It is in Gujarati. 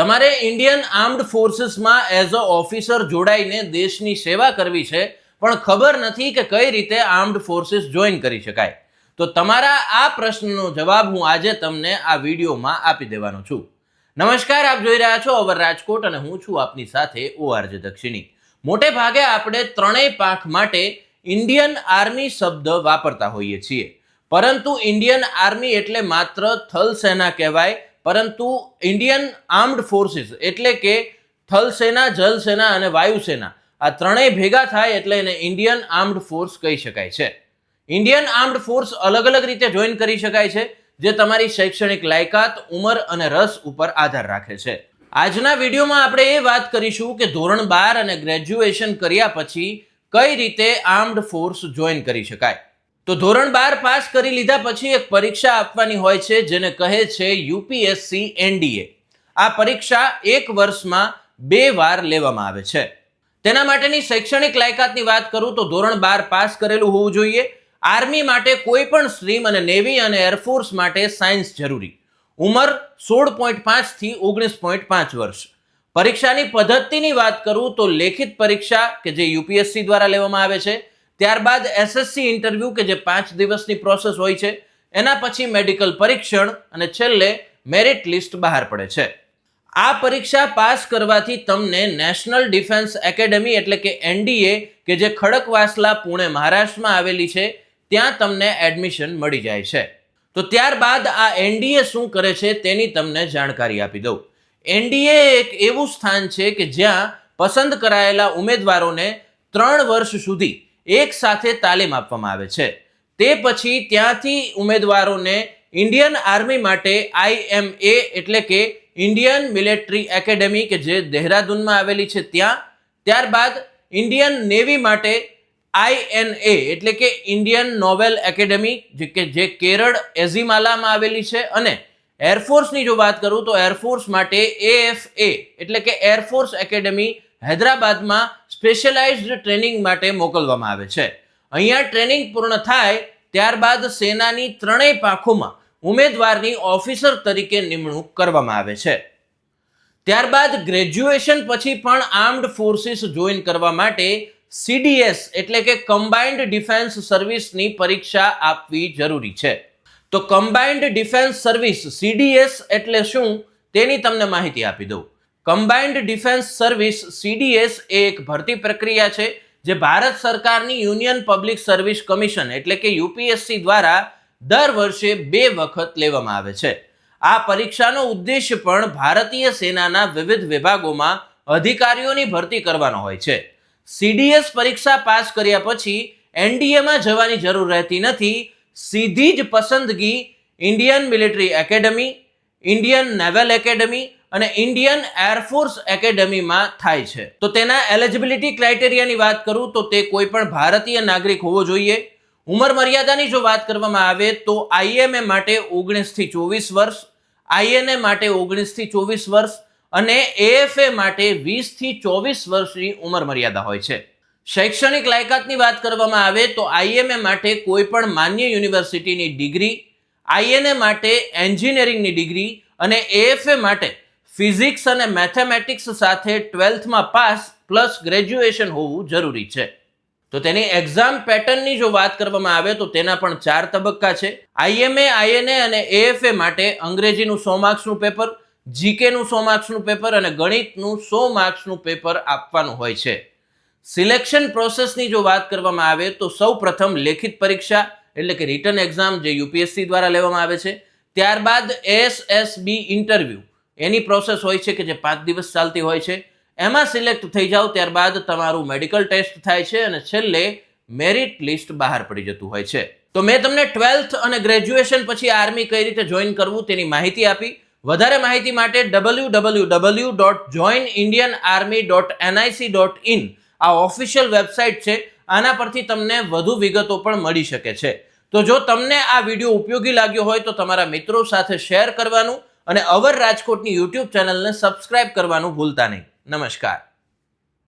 તમારે ઇન્ડિયન આર્મ્ડ ફોર્સીસમાં એઝ અ ઓફિસર જોડાઈને દેશની સેવા કરવી છે, પણ ખબર નથી કે કઈ રીતે આર્મ્ડ ફોર્સીસ જોઈન કરી શકાય. તો તમારા આ પ્રશ્નનો જવાબ હું આજે તમને આ વિડીયોમાં આપી દેવાનો છું. નમસ્કાર, આપ જોઈ રહ્યા છો અવર રાજકોટ અને હું છું આપની સાથે ઓઆરજે દક્ષિણી. મોટે ભાગે આપણે ત્રણેય પાંખ માટે ઇન્ડિયન આર્મી શબ્દ વાપરતા હોઈએ છીએ. પરંતુ ઇન્ડિયન આર્મી એટલે માત્ર થલ સેના કહેવાય પરંતુ ઇન્ડિયન આર્મ્ડ ફોર્સિસ એટલે કે થલ સેના, જલ સેના અને વાયુસેના આ ત્રણેય ભેગા થાય એટલે એને ઇન્ડિયન આર્મ્ડ ફોર્સ કહી શકાય છે. ઇન્ડિયન આર્મ્ડ ફોર્સ અલગ અલગ રીતે જોઈન કરી શકાય છે, જે તમારી શૈક્ષણિક લાયકાત, ઉંમર અને રસ ઉપર આધાર રાખે છે. આજના વિડીયોમાં આપણે એ વાત કરીશું કે ધોરણ બાર અને ગ્રેજ્યુએશન કર્યા પછી કઈ રીતે આર્મ્ડ ફોર્સ જોઈન કરી શકાય. તો ધોરણ બાર પાસ કરી લીધા પછી એક પરીક્ષા આપવાની હોય છે, જેને કહે છે યુપીએસસી એનડીએ. આ પરીક્ષા એક વર્ષમાં બે વાર લેવામાં આવે છે. તેના માટેની શૈક્ષણિક લાયકાતની વાત કરું તો ધોરણ બાર પાસ કરેલું હોવું જોઈએ. આર્મી માટે કોઈ પણ સ્ટ્રીમ અને નેવી અને એરફોર્સ માટે સાયન્સ જરૂરી. ઉંમર સોળ પોઈન્ટ પાંચથી ઓગણીસ પોઈન્ટ પાંચ વર્ષ. પરીક્ષાની પદ્ધતિની વાત કરું તો લેખિત પરીક્ષા, કે જે યુપીએસસી દ્વારા લેવામાં આવે છે ત્યારબાદ એસએસસી ઇન્ટરવ્યૂ કે જે પાંચ દિવસની પ્રોસેસ હોય છે, એના પછી મેડિકલ પરીક્ષણ અને છેલ્લે મેરિટ લિસ્ટ બહાર પડે છે. આ પરીક્ષા પાસ કરવાથી તમને નેશનલ ડિફેન્સ એકેડમી એટલે કે એનડીએ કે જે ખડકવાસલા પુણે, મહારાષ્ટ્રમાં આવેલી છે, ત્યાં તમને એડમિશન મળી જાય છે. તો ત્યારબાદ આ એનડીએ શું કરે છે તેની તમને જાણકારી આપી દઉં. એનડીએ એક એવું સ્થાન છે કે જ્યાં પસંદ કરાયેલા ઉમેદવારોને ત્રણ વર્ષ સુધી એક સાથે તાલીમ આપવામાં આવે છે. તે પછી ત્યાંથી ઉમેદવારોને ઇન્ડિયન આર્મી માટે આઈએમએ એટલે કે ઇન્ડિયન મિલિટરી એકેડેમી કે જે દહેરાદૂનમાં આવેલી છે ત્યાં, ત્યારબાદ ઇન્ડિયન નેવી માટે આઈએનએ એટલે કે ઇન્ડિયન નોવેલ એકેડેમી જે કે જે કેરળ એઝીમાલામાં આવેલી છે અને એરફોર્સની જો વાત કરું તો એરફોર્સ માટે એએફએ એટલે કે એરફોર્સ એકેડેમી હૈદરાબાદમાં સ્પેશિયલાઇઝ્ડ ટ્રેનિંગ માટે મોકલવામાં આવે છે. અહીંયા ટ્રેનિંગ પૂર્ણ થાય ત્યારબાદ સેનાની ત્રણેય પાંખોમાં ઉમેદવારની ઓફિસર તરીકે નિમણૂક કરવામાં આવે છે. ત્યારબાદ ગ્રેજ્યુએશન પછી પણ આર્મ્ડ ફોર્સિસ જોઈન કરવા માટે સીડીએસ એટલે કે કમ્બાઇન્ડ ડિફેન્સ સર્વિસની પરીક્ષા આપવી જરૂરી છે. તો કમ્બાઇન્ડ ડિફેન્સ સર્વિસ સીડીએસ એટલે શું તેની તમને માહિતી આપી દઉં. કમ્બાઇન્ડ ડિફેન્સ સર્વિસ સીડીએસ એ એક ભરતી પ્રક્રિયા છે, જે ભારત સરકારની યુનિયન પબ્લિક સર્વિસ કમિશન એટલે કે યુપીએસસી દ્વારા દર વર્ષે બે વખત લેવામાં આવે છે. આ પરીક્ષાનો ઉદ્દેશ્ય પણ ભારતીય સેનાના વિવિધ વિભાગોમાં અધિકારીઓની ભરતી કરવાનો હોય છે. સીડીએસ પરીક્ષા પાસ કર્યા પછી એનડીએમાં જવાની જરૂર રહેતી નથી. સીધી જ પસંદગી Indian Military Academy Indian Naval Academy અને ઇન્ડિયન એરફોર્સ એકેડમીમાં થાય છે. તો તેના એલિજિબિલિટી ક્રાઇટેરિયાની વાત કરું તો તે કોઈ પણ ભારતીય નાગરિક હોવો જોઈએ. ઉંમર મર્યાદાની જો વાત કરવામાં આવે તો આઈએમએ માટે ઓગણીસથી ચોવીસ વર્ષ આઈએનએ માટે ઓગણીસથી ચોવીસ વર્ષ અને એએફએ માટે વીસથી ચોવીસ વર્ષની ઉંમર મર્યાદા હોય છે. શૈક્ષણિક લાયકાતની વાત કરવામાં આવે તો આઈએમએ માટે કોઈ પણ માન્ય યુનિવર્સિટીની ડિગ્રી આઈએનએ માટે એન્જિનિયરિંગની ડિગ્રી અને એએફએ માટે ફિઝિક્સ અને મેથેમેટિક્સ સાથે ટ્વેલ્થમાં પાસ પ્લસ ગ્રેજ્યુએશન હોવું જરૂરી છે. તો તેની એક્ઝામ પેટર્નની જો વાત કરવામાં આવે તો તેના પણ ચાર તબક્કા છે. આઈએમએ આઈએનએ અને એએફએ માટે અંગ્રેજીનું સો માર્ક્સનું પેપર જીકેનું સો માર્ક્સનું પેપર અને ગણિતનું સો માર્ક્સનું પેપર આપવાનું હોય છે. સિલેક્શન પ્રોસેસની જો વાત કરવામાં આવે તો સૌ પ્રથમ લેખિત પરીક્ષા એટલે કે રિટર્ન એક્ઝામ જે યુપીએસસી દ્વારા લેવામાં આવે છે. ત્યારબાદ એસએસબી ઇન્ટરવ્યૂ. એની પ્રોસેસ હોય છે કે જે પાંચ દિવસ ચાલતી હોય છે. એમાં સિલેક્ટ થઈ જાઓ, ત્યારબાદ તમારું મેડિકલ ટેસ્ટ થાય છે અને છેલ્લે મેરિટ લિસ્ટ બહાર પડી જતું હોય છે. તો મેં તમને ટ્વેલ્થ અને ગ્રેજ્યુએશન પછી આર્મી કઈ રીતે જોઈન કરવું તેની માહિતી આપી. વધારે માહિતી માટે W W W dot join Indian army dot NIC dot in આ ઓફિશિયલ વેબસાઇટ છે. આના પરથી તમને વધુ વિગતો પણ મળી શકે છે. તો જો તમને આ વીડિયો ઉપયોગી લાગ્યો હોય તો તમારા મિત્રો સાથે શેર કરવાનું. અને અવર રાજકોટની યુટ્યુબ ચેનલને સબસ્ક્રાઇબ કરવાનું ભૂલતા નહીં. નમસ્કાર.